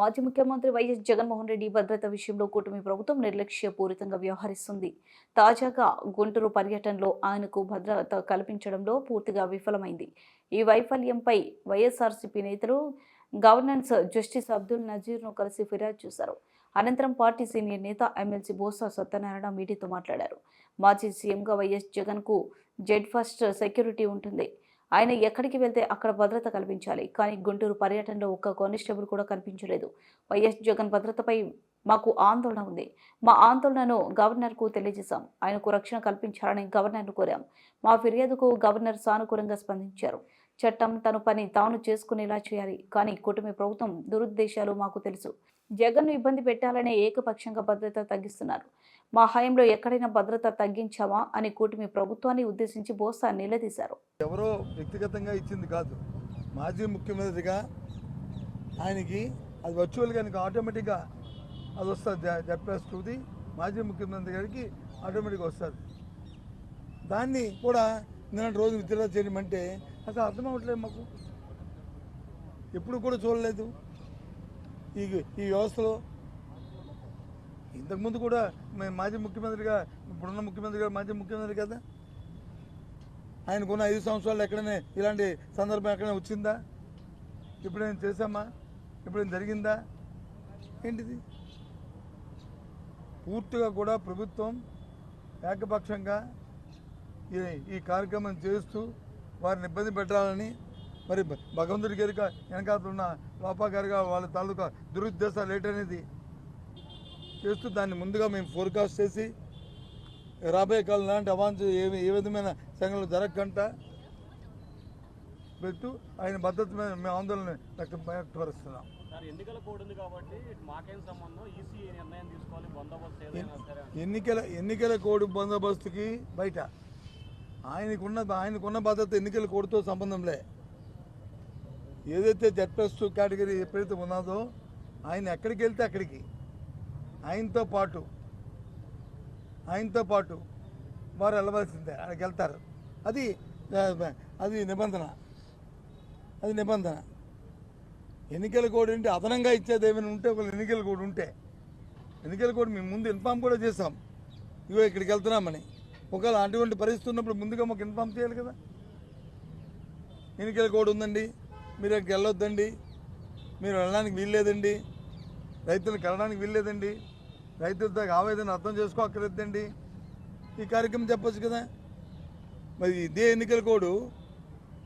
మాజీ ముఖ్యమంత్రి వైఎస్ జగన్మోహన్ రెడ్డి భద్రత విషయంలో కూటమి ప్రభుత్వం నిర్లక్ష్యపూరితంగా వ్యవహరిస్తుంది. తాజాగా గుంటూరు పర్యటనలో ఆయనకు భద్రత కల్పించడంలో పూర్తిగా విఫలమైంది. ఈ వైఫల్యంపై వైఎస్ఆర్సీపీ నేతలు గవర్నెన్స్ జస్టిస్ అబ్దుల్ నజీర్ను కలిసి ఫిర్యాదు చేశారు. అనంతరం పార్టీ సీనియర్ నేత ఎమ్మెల్సీ బోసా సత్యనారాయణ మీడియాతో మాట్లాడారు. మాజీ సీఎంగా వైఎస్ జగన్కు జెడ్ ఫస్ట్ సెక్యూరిటీ ఉంటుంది. ఆయన ఎక్కడికి వెళ్తే అక్కడ భద్రత కల్పించాలి. కానీ గుంటూరు పర్యటనలో ఒక్క కానిస్టేబుల్ కూడా కనిపించలేదు. వైఎస్ జగన్ భద్రతపై మాకు ఆందోళన ఉంది. మా ఆందోళనను గవర్నర్కు తెలియజేశాం. ఆయనకు రక్షణ కల్పించాలని గవర్నర్ను కోరాం. మా ఫిర్యాదుకు గవర్నర్ సానుకూలంగా స్పందించారు. చట్టం తన పని తాను చేసుకునేలా చేయాలి. కానీ కూటమి ప్రభుత్వం దురుద్దేశాలు మాకు తెలుసు. జగన్ను ఇబ్బంది పెట్టాలనే ఏకపక్షంగా భద్రత తగ్గిస్తున్నారు. మా హయాంలో ఎక్కడైనా భద్రత తగ్గించామా అని కూటమి ప్రభుత్వాన్ని ఉద్దేశించి బోసా నిలదీశారు. ఎవరో వ్యక్తిగతంగా ఇచ్చింది కాదు. మాజీ ముఖ్యమంత్రిగా ఆయనకి అది వర్చువల్గా ఆయనకి ఆటోమేటిక్గా అది వస్తుంది. చెప్పేస్తుంది మాజీ ముఖ్యమంత్రి గారికి ఆటోమేటిక్గా వస్తుంది. దాన్ని కూడా నిన్న రోజు విత్డ్రా చేయమంటే అసలు అర్థం అవ్వట్లేదు మాకు. ఎప్పుడు కూడా చూడలేదు. ఈ ఈ వ్యవస్థలో ఇంతకుముందు కూడా మేము మాజీ ముఖ్యమంత్రిగా ఇప్పుడున్న ముఖ్యమంత్రి గారు మాజీ ముఖ్యమంత్రి కదా? ఆయనకున్న ఐదు సంవత్సరాలు ఎక్కడనే ఇలాంటి సందర్భం ఎక్కడైనా వచ్చిందా? ఇప్పుడేం చేశామా? ఇప్పుడేం జరిగిందా? ఏంటిది? పూర్తిగా కూడా ప్రభుత్వం ఏకపక్షంగా ఈ ఈ కార్యక్రమం చేస్తూ వారిని ఇబ్బంది పెట్టాలని మరి భగవంతుడి గారిక వెనకాతలు ఉన్న లోపా గారిగా వాళ్ళ తాలూకా దురుద్దేశాలు ఏంటనేది చేస్తూ దాన్ని ముందుగా మేము ఫోర్కాస్ట్ చేసి రాబోయే కాలం లాంటి అవాంఛ ఏ ఏ విధమైన సంఘటనలు జరగకుండా పెట్టు ఆయన భద్రత మీద మేము ఆందోళన వ్యక్తం వ్యక్తపరుస్తున్నాం. ఎన్నికల ఎన్నికల కోడ్ బందోబస్తుకి బయట. ఆయనకున్న ఆయనకున్న భద్రత ఎన్నికల కోడ్తో సంబంధంలే. ఏదైతే జెడ్ ప్లస్ టూ కేటగిరీ ఎప్పుడైతే ఉన్నదో ఆయన ఎక్కడికి వెళ్తే అక్కడికి. ఆయనతో పాటు ఆయనతో పాటు వారు వెళ్ళవలసిందే అక్కడికి వెళ్తారు. అది అది నిబంధన. అది నిబంధన. ఎన్నికల కోడ్ ఏంటి? అదనంగా ఇచ్చేది ఏమైనా ఉంటే ఒక ఎన్నికల కోడ్ ఉంటే. ఎన్నికల కోడ్ మేము ముందు ఇన్ఫామ్ కూడా చేసాం ఇగో ఇక్కడికి వెళ్తున్నామని ఒకవేళ అటువంటి పరిస్థితి ఉన్నప్పుడు ముందుగా మాకు ఇన్ఫామ్ చేయాలి కదా? ఎన్నికల కోడ్ ఉందండి. మీరు అక్కడికి వెళ్ళొద్దండి. మీరు వెళ్ళడానికి వీల్లేదండి. రైతులను వెళ్ళడానికి వీల్లేదండి. రైతులతో ఆవేదన అర్థం చేసుకోక్కర్లేదండి. ఈ కార్యక్రమం చెప్పచ్చు కదా? మరి ఇదే ఎన్నికల కోడ్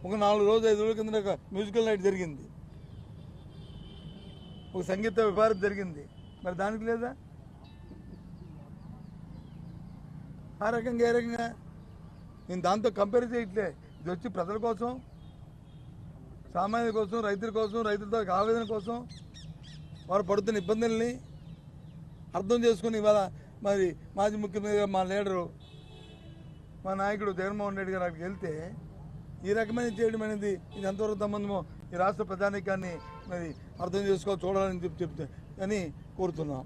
ఒక నాలుగు రోజులు ఐదు రోజుల కింద ఒక మ్యూజికల్ నైట్ జరిగింది. ఒక సంగీత విభారం జరిగింది. మరి దానికి లేదా? ఆ రకంగా ఏ రకంగా నేను దాంతో కంపేర్ చేయట్లే. ఇది వచ్చి ప్రజల కోసం సామాన్యుల కోసం రైతుల కోసం రైతులతో ఆవేదన కోసం వారు పడుతున్న ఇబ్బందుల్ని అర్థం చేసుకుని ఇవాళ మరి మాజీ ముఖ్యమంత్రి మా లీడరు మా నాయకుడు జగన్మోహన్ రెడ్డి గారు అక్కడికి వెళ్తే ఈ రకమైన చేయడం అనేది ఇది ఎంతవరకు సంబంధమో ఈ రాష్ట్ర ప్రధానికాన్ని మరి అర్థం చేసుకో చూడాలని చెప్పి చెప్తే అని కోరుతున్నాం.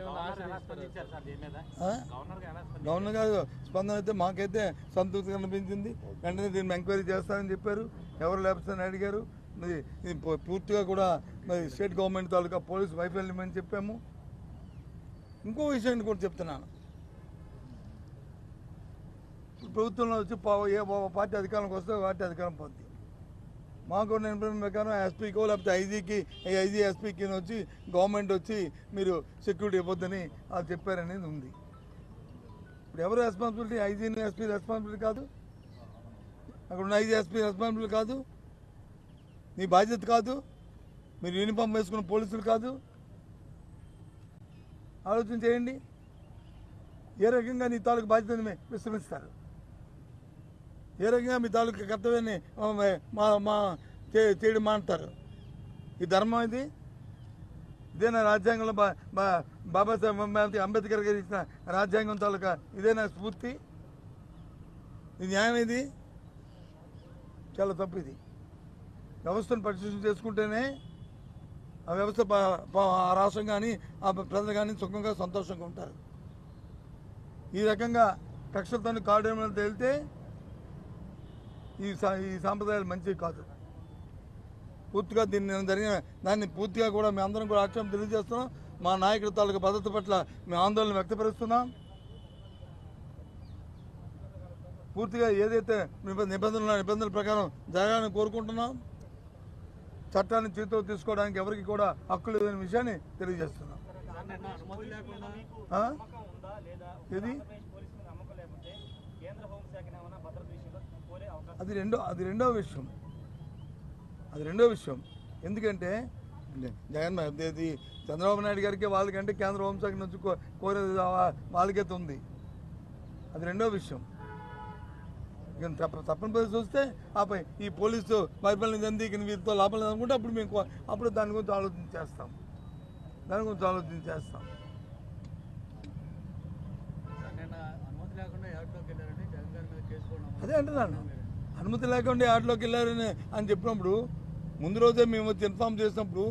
గవర్నర్ ఎలా స్పందించారు సార్ దీని మీద? ఆ? గవర్నర్గా ఎలా స్పందించారు? గవర్నర్ గారు స్పందన అయితే మాకైతే సంతృప్తి కనిపించింది. వెంటనే దీన్ని ఎంక్వైరీ చేస్తారని చెప్పారు. ఎవరు లేకపోతే అడిగారు. మరి పూర్తిగా కూడా మరి స్టేట్ గవర్నమెంట్ తాలూకా పోలీస్ వైఫల్యం అని చెప్పాము. ఇంకో విషయాన్ని కూడా చెప్తున్నాను. ప్రభుత్వంలో వచ్చి ఏ పార్టీ అధికారంలోకి వస్తే పార్టీ అధికారం పోద్ది. మాకు నేను ప్రకారం ఎస్పీకో లేకపోతే ఐజీకి ఐజీ ఎస్పీకి వచ్చి గవర్నమెంట్ వచ్చి మీరు సెక్యూరిటీ ఇవ్వద్దని అది చెప్పారనేది ఉంది. ఇప్పుడు ఎవరు రెస్పాన్సిబిలిటీ ఐజీని ఎస్పీ రెస్పాన్సిబిలిటీ కాదు? అక్కడ ఉన్న ఐజీ ఎస్పీ రెస్పాన్సిబిలిటీ కాదు? నీ బాధ్యత కాదు? మీరు యూనిఫామ్ వేసుకున్న పోలీసులు కాదు? ఆలోచన చేయండి. ఏ రకంగా నీ తాలూకు బాధ్యతను విశ్రమిస్తారు? ఏ రకంగా మీ తాలూకా కర్తవ్యాన్ని మా మా చే- చేయడం మానుతారు. ఈ ధర్మం ఇది. ఇదేనా రాజ్యాంగంలో బా బా బాబాసాహెబ్ అంబేద్కర్ గారు ఇచ్చిన రాజ్యాంగం తాలూకా ఇదేనా స్ఫూర్తి? ఇది న్యాయం ఇది. చాలా తప్పు ఇది. వ్యవస్థను పరిశీలన చేసుకుంటేనే ఆ వ్యవస్థ ఆ రాష్ట్రం కానీ ఆ ప్రజలు కానీ సుఖంగా సంతోషంగా ఉంటారు. ఈ రకంగా కక్షలతో కాడేమో తేలితే ఈ ఈ సాంప్రదాయాలు మంచివి కాదు. పూర్తిగా దీన్ని జరిగిన దాన్ని పూర్తిగా కూడా మేము అందరం కూడా ఆక్షేపం తెలియజేస్తున్నాం. మా నాయకుల తాలూకు భద్రత పట్ల మేము ఆందోళన వ్యక్తపరుస్తున్నాం. పూర్తిగా ఏదైతే నిబ- నిబంధనలు నిబంధనల ప్రకారం జరగాలని కోరుకుంటున్నాం. చట్టాన్ని చేతితో తీసుకోవడానికి ఎవరికి కూడా హక్కు లేదనే విషయాన్ని తెలియజేస్తున్నాం. అనుమతి అది రెండో అది రెండో విషయం. అది రెండో విషయం. ఎందుకంటే జగన్ ఇది చంద్రబాబు నాయుడు గారికి వాళ్ళకంటే కేంద్ర హోంశాఖ నుంచి కో- కోరేది వా- వాళ్ళకైతే ఉంది. అది రెండో విషయం. ఇక తప్ప తప్పని పరిస్థితి వస్తే ఆపై ఈ పోలీసు వైఫల్యం చెంది ఇక వీరితో లాభం లేదనుకుంటే అప్పుడు మేము కో- అప్పుడు దాని గురించి ఆలోచన చేస్తాం. దాని గురించి ఆలోచన చేస్తాం నిన్న అనుమతి లేకుండా యాడ్లోకి వెళ్ళారని జగన్ గారి మీద కేసు కూడా నమోదు అదే అంటున్నాను. అనుమతి లేకుండా ఆటలోకి వెళ్ళారని అని చెప్పినప్పుడు ముందు రోజే మేము వచ్చి ఇన్ఫామ్ చేసినప్పుడు